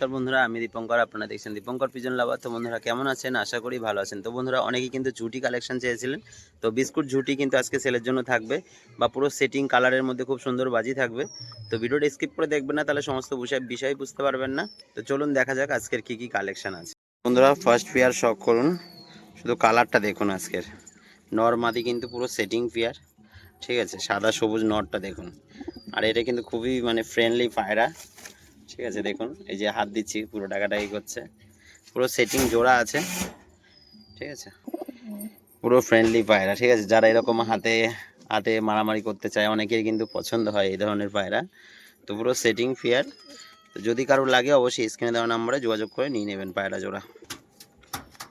নমস্কার বন্ধুরা, আমি দীপঙ্কর, আপনারা দেখছেন দীপঙ্কর পিজন লাভার তো বন্ধুরা, কেমন আছেন? আশা করি ভালো আছেন। তো বন্ধুরা, অনেকেই কিন্তু ঝুটি কালেকশন চেয়েছিলেন। তো বিস্কুট ঝুটি কিন্তু আজকে সেলের জন্য থাকবে বা পুরো সেটিং কালারের মধ্যে খুব সুন্দর বাজি থাকবে। তো ভিডিওটা স্কিপ করে দেখবেন না, তাহলে সমস্ত বিষয় বিষয় বুঝতে পারবেন না। তো চলুন দেখা যাক আজকের কি কি কালেকশন আছে। বন্ধুরা ফার্স্ট পেয়ার শখ করুন। শুধু কালারটা দেখুন আজকের। নর্মাদি কিন্তু পুরো সেটিং পেয়ার ঠিক আছে, সাদা সবুজ নটটা দেখুন। আর এটা কিন্তু খুবই মানে ফ্রেন্ডলি পায়রা। ঠিক আছে, দেখুন, এই যে হাত দিচ্ছি, পুরো টাকাটাই করছে পুরো সেটিং জোড়া আছে, ঠিক আছে? পুরো ফ্রেন্ডলি পায়রা, ঠিক আছে? যারা এরকম হাতে হাতে মারামারি করতে চায়, অনেকের কিন্তু পছন্দ হয় এই ধরনের পায়রা। তো পুরো সেটিং ফেয়ার তো যদি কারও লাগে, অবশ্যই স্ক্রিনে দেওয়া নাম্বারে যোগাযোগ করে নিয়ে নেবেন পায়রা জোড়া।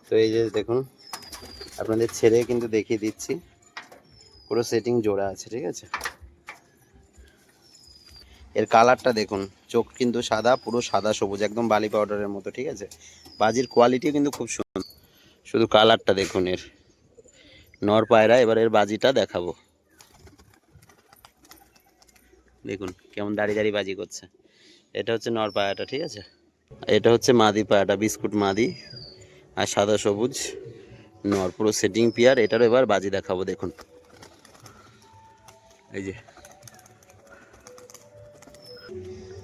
তো এই যে দেখুন, আপনাদের ছেড়ে কিন্তু দেখিয়ে দিচ্ছি। পুরো সেটিং জোড়া আছে, ঠিক আছে? এর কালারটা দেখুন, চোখ কিন্তু সাদা, পুরো সাদা সবুজ, একদম বালি পাউডারের মতো, ঠিক আছে? বাজির কোয়ালিটিও কিন্তু খুব সুন্দর। শুধু কালারটা দেখুন এর। নর পায়রা, এবার এর বাজিটা দেখাবো। দেখুন, কেমন দাঁড়িয়ে দাঁড়িয়ে বাজি করছে। এটা হচ্ছে নর পায়রাটা, ঠিক আছে? এটা হচ্ছে মাদি পায়রাটা, বিস্কুট মাদি, আর সাদা সবুজ, নর, পুরো সেটিং পিয়ার। এটারও এবার বাজি দেখাবো, দেখুন। এই যে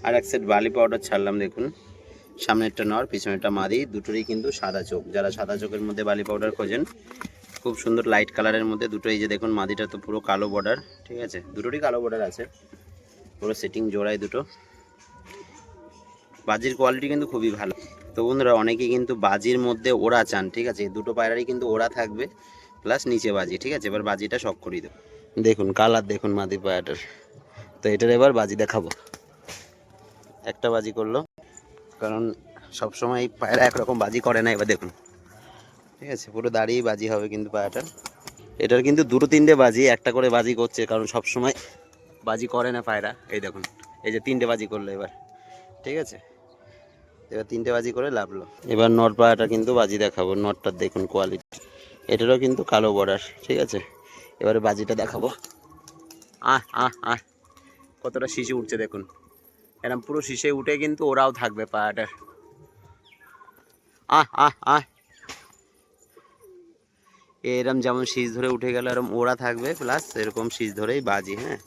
আর এক সেট বালি পাউডার ছাড়লাম, দেখুন। সামনেরটা নর, পিছনেরটা মাদি, দুটোরই কিন্তু সাদা চোখ। যারা সাদা চোখের মধ্যে বালি পাউডার খোঁজেন, খুব সুন্দর লাইট কালারের মধ্যে দুটো এই যে দেখুন, মাদিটা তো পুরো কালো বর্ডার ঠিক আছে? দুটোরই কালো বর্ডার আছে। পুরো সেটিং জোড়ায় দুটো। বাজির কোয়ালিটি কিন্তু খুবই ভালো। তো বন্ধুরা, অনেকেই কিন্তু বাজির মধ্যে ওড়া চান, ঠিক আছে? দুটো পায়রারই কিন্তু ওড়া থাকবে প্লাস নিচে বাজি, ঠিক আছে? এবার বাজিটা শখ করিয়ে দেবো দেখুন কালার দেখুন মাদি পায়রাটার। তো এটার এবার বাজি দেখাবো। একটা বাজি করল। কারণ সবসময় পায়রা একরকম বাজি করে না, এবার দেখুন। ঠিক আছে, পুরো দাঁড়িয়ে বাজি হবে কিন্তু পায়রাটার এটার কিন্তু দুটো তিনটে বাজি, একটা করে বাজি করছে, কারণ সবসময় বাজি করে না পায়রা। এই দেখুন, এই যে তিনটে বাজি করল এবার। ঠিক আছে, এবার তিনটে বাজি করে লাভলো। এবার নট পায়রাটা কিন্তু বাজি দেখাবো নটটার দেখুন কোয়ালিটি এটারও কিন্তু কালো বর্ডার, ঠিক আছে? এবারে বাজিটা দেখাবো। আহ আহ আহ, কতটা শিশু উঠছে দেখুন। এরকম পুরো শীষে উঠে কিন্তু ওরাও থাকবে পায়াটার আহ আহ আহ। এরম যেমন শীষ ধরে উঠে গেল এরকম ওরা থাকবে প্লাস এরকম শীষ ধরেই বাজি হ্যাঁ?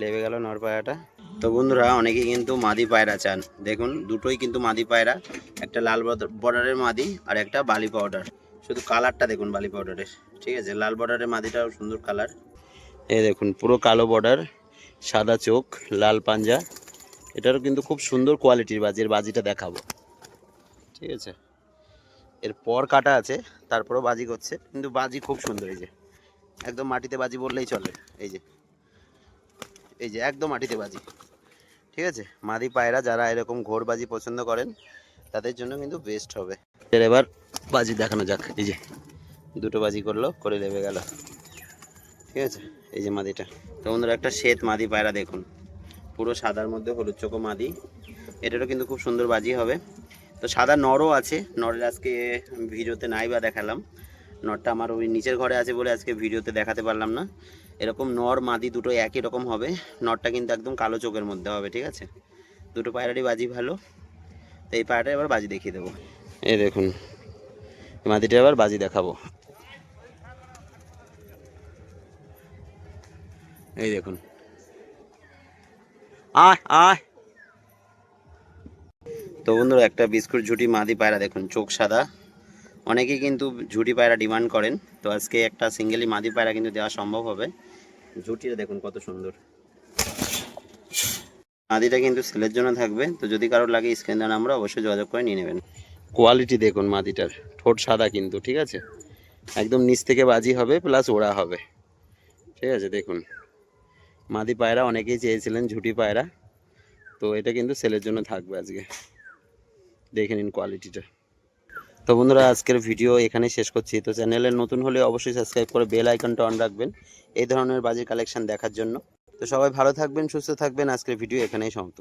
লেবে গেল নর পায়রাটা তো বন্ধুরা অনেকে কিন্তু মাদি পায়রা চান। দেখুন, দুটোই কিন্তু মাদি পায়রা, একটা লাল বর্ডারের মাদি আর একটা বালি পাউডার শুধু কালারটা দেখুন বালি পাউডারের ঠিক আছে? লাল বর্ডারের মাদিটাও সুন্দর কালার এই দেখুন, পুরো কালো বর্ডার, সাদা চোখ, লাল পাঞ্জা। এটারও কিন্তু খুব সুন্দর কোয়ালিটির বাজি, এর বাজিটা দেখাবো। ঠিক আছে? এর পর কাটা আছে, তারপরেও বাজি করছে, কিন্তু বাজি খুব সুন্দর, এই যে। একদম মাটিতে বাজি বললেই চলে, এই যে। এই যে, একদম মাটিতে বাজি। ঠিক আছে? মাদি পায়রা যারা এরকম ঘোর বাজি পছন্দ করেন, তাদের জন্য কিন্তু বেস্ট হবে। এর এবার বাজি দেখানো যাক, এই যে। দুটো বাজি করল, করে লেবে গেল। ঠিক আছে? এই যে মাদিটা। তো বন্ধুরা, একটা শ্বেত মাদি পায়রা দেখুন। পুরো সাদার মধ্যে হলুদ চোখো মাদি। এটারও কিন্তু খুব সুন্দর বাজি হবে। তো সাদা নরও আছে। নরের আজকে ভিডিওতে নাই বা দেখালাম। নরটা আমার ওই নিচের ঘরে আছে বলে আজকে ভিডিওতে দেখাতে পারলাম না। এরকম নর মাদি দুটো একই রকম হবে। নরটা কিন্তু একদম কালো চোখের মধ্যে হবে, ঠিক আছে? দুটো পায়রারই বাজি ভালো। তো এই পায়রাটা এবার বাজি দেখিয়ে দেবো। এই দেখুন মাদিটা এবার বাজি দেখাবো। এই দেখুন তো বন্ধুরা, একটা বিস্কুট ঝুটি মাদি পায়রা দেখুন, চোখ সাদা। অনেকেই কিন্তু ঝুটি পায়রা ডিমান্ড করেন, তো আজকে একটা সিঙ্গেলি মাদি পায়রা কিন্তু দেওয়া সম্ভব হবে। ঝুটিটা দেখুন কত সুন্দর। মাদিটা কিন্তু সেলের জন্য থাকবে, তো যদি কারোর লাগে স্ক্রিন দেন আমরা অবশ্যই যোগাযোগ করে নিয়ে নেবেন। কোয়ালিটি দেখুন মাদিটার, ঠোঁট সাদা কিন্তু, ঠিক আছে? একদম নিচ থেকে বাজি হবে, প্লাস ওড়া হবে। ঠিক আছে, দেখুন। মাদি পায়রা অনেকেই চেয়েছিলেন ঝুটি পায়রা। তো এটা কিন্তু সেলের জন্য থাকবে আজকে। দেখে নিন কোয়ালিটিটা তো বন্ধুরা, আজকের ভিডিও এখানে শেষ করছি। তো চ্যানেলে নতুন হলে অবশ্যই সাবস্ক্রাইব করে বেল আইকনটা অন রাখবেন। এই ধরনের বাজির কালেকশন দেখার জন্য। তো সবাই ভালো থাকবেন, সুস্থ থাকবেন। আজকের ভিডিও এখানেই সমাপ্ত।